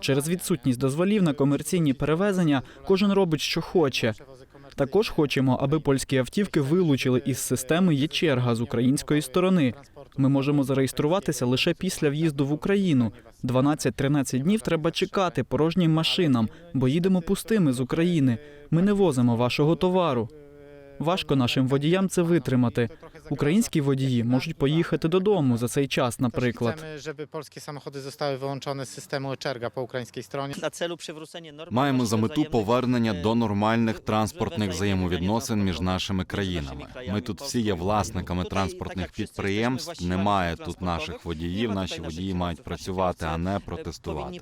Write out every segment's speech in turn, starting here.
Через відсутність дозволів на комерційні перевезення кожен робить, що хоче. Також хочемо, аби польські автівки вилучили із системи є черга з української сторони. Ми можемо зареєструватися лише після в'їзду в Україну. 12-13 днів треба чекати порожнім машинам, бо їдемо пустими з України. Ми не возимо вашого товару. Важко нашим водіям це витримати. Українські водії можуть поїхати додому за цей час, наприклад. Żeby polskie samochody zostały po ukraińskiej stronie. На целу przywrócenia нормального Маємо за мету повернення до нормальних транспортних взаємовідносин між нашими країнами. Ми тут всі є власниками транспортних як всі підприємств. Немає тут наших водіїв. Наші водії мають працювати, а не протестувати.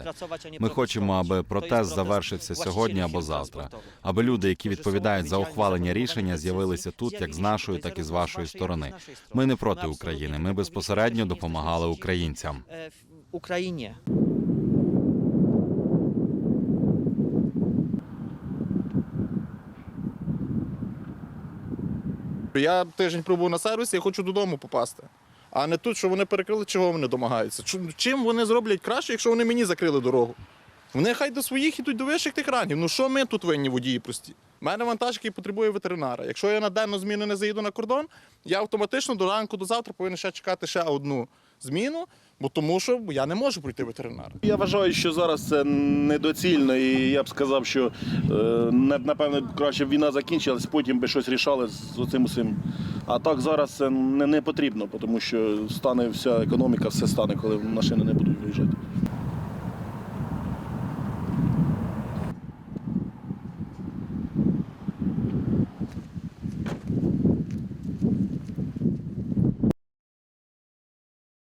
Ми хочемо, аби протест завершився сьогодні або завтра. Аби люди, які відповідають за ухвалення рішення, podejmowanie з'явилися тут як з нашої, так і з вашої сторони. Ми не проти України. Ми безпосередньо допомагали українцям. w Ukrainie. Я тиждень пробув на сервісі, я хочу додому попасти. А не тут, що вони перекрили, чого вони домагаються. Чим вони зроблять краще, якщо вони мені закрили дорогу? Вони хай до своїх ідуть до вищих тих рангів. Ну що ми тут винні водії прості? У мене вантаж, який потребує ветеринара. Якщо я на денну зміну не заїду на кордон, я автоматично до ранку до завтра повинен ще чекати ще одну зміну, бо тому що я не можу пройти ветеринара. Я вважаю, що зараз це недоцільно, і я б сказав, що е, напевно краще б війна закінчилась, потім би щось рішали з цим усім. А так зараз це не, не потрібно, тому що стане вся економіка, все стане, коли машини не будуть виїжджати.